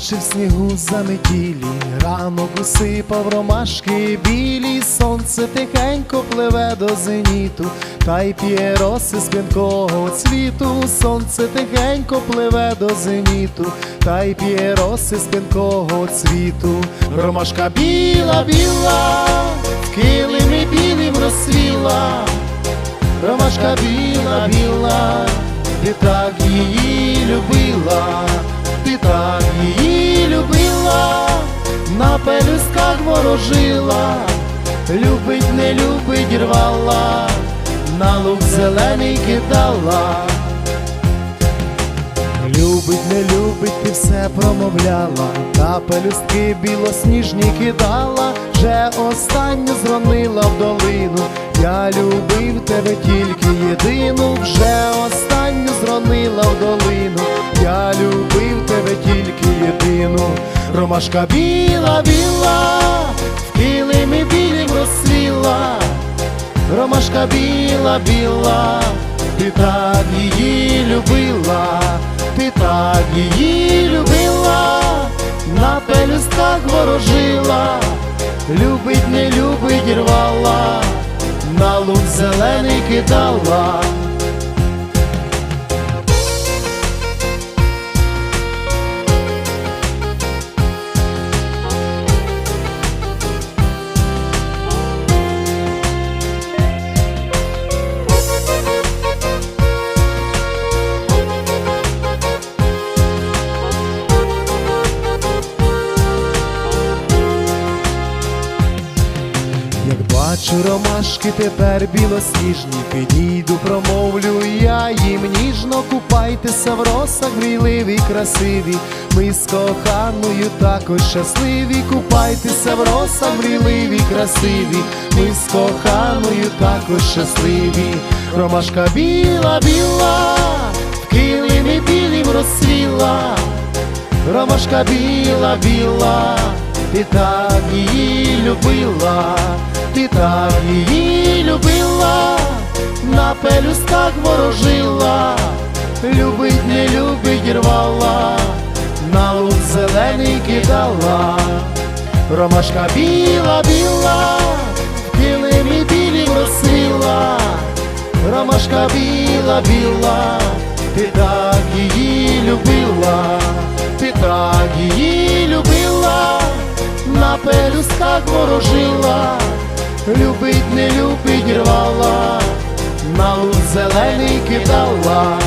Наче в снігу заметілі, ранок усипав ромашки білі, сонце тихенько пливе до зеніту, та й п'є роси з п'янкого цвіту, сонце тихенько пливе до зеніту, та й п'є роси з п'янкого цвіту. Ромашка біла, біла, в килимі білим розсвіла. Ромашка біла, біла, ти так її любила, ти так її любила, на пелюсках ворожила, любить, не любить, рвала, на лук зелений кидала. Любить, не любить, ти все промовляла, та пелюстки білосніжні кидала, вже останню зронила в долину. Я любив тебе тільки єдину, Ромашка біла, біла, в килимі білім розсвіла. Ромашка біла, біла, ти так її любила, ти так її любила, на пелюстках ворожила, любить, не любить, рвала, на лук зелений кидала. Як бачу ромашки тепер білосніжні, підійду, промовлю я їм ніжно купайтеся в росах грійливі, красиві. Ми з коханою також щасливі, купайтеся в росах грійливі, красиві. Ми з коханою також щасливі. Ромашка біла, біла, в килимі білім розсвіла. Ромашка біла, біла, ти так її любила, ти так її любила, на пелюстках ворожила, любить, не любить, рвала, на лук зелений кидала, Ромашка біла, біла, в килимі білім розсвіла, Ромашка біла, біла, ти так її любила, ти так її пелюстках ворожила, любить, не любить, рвала, на лук зелений кидала.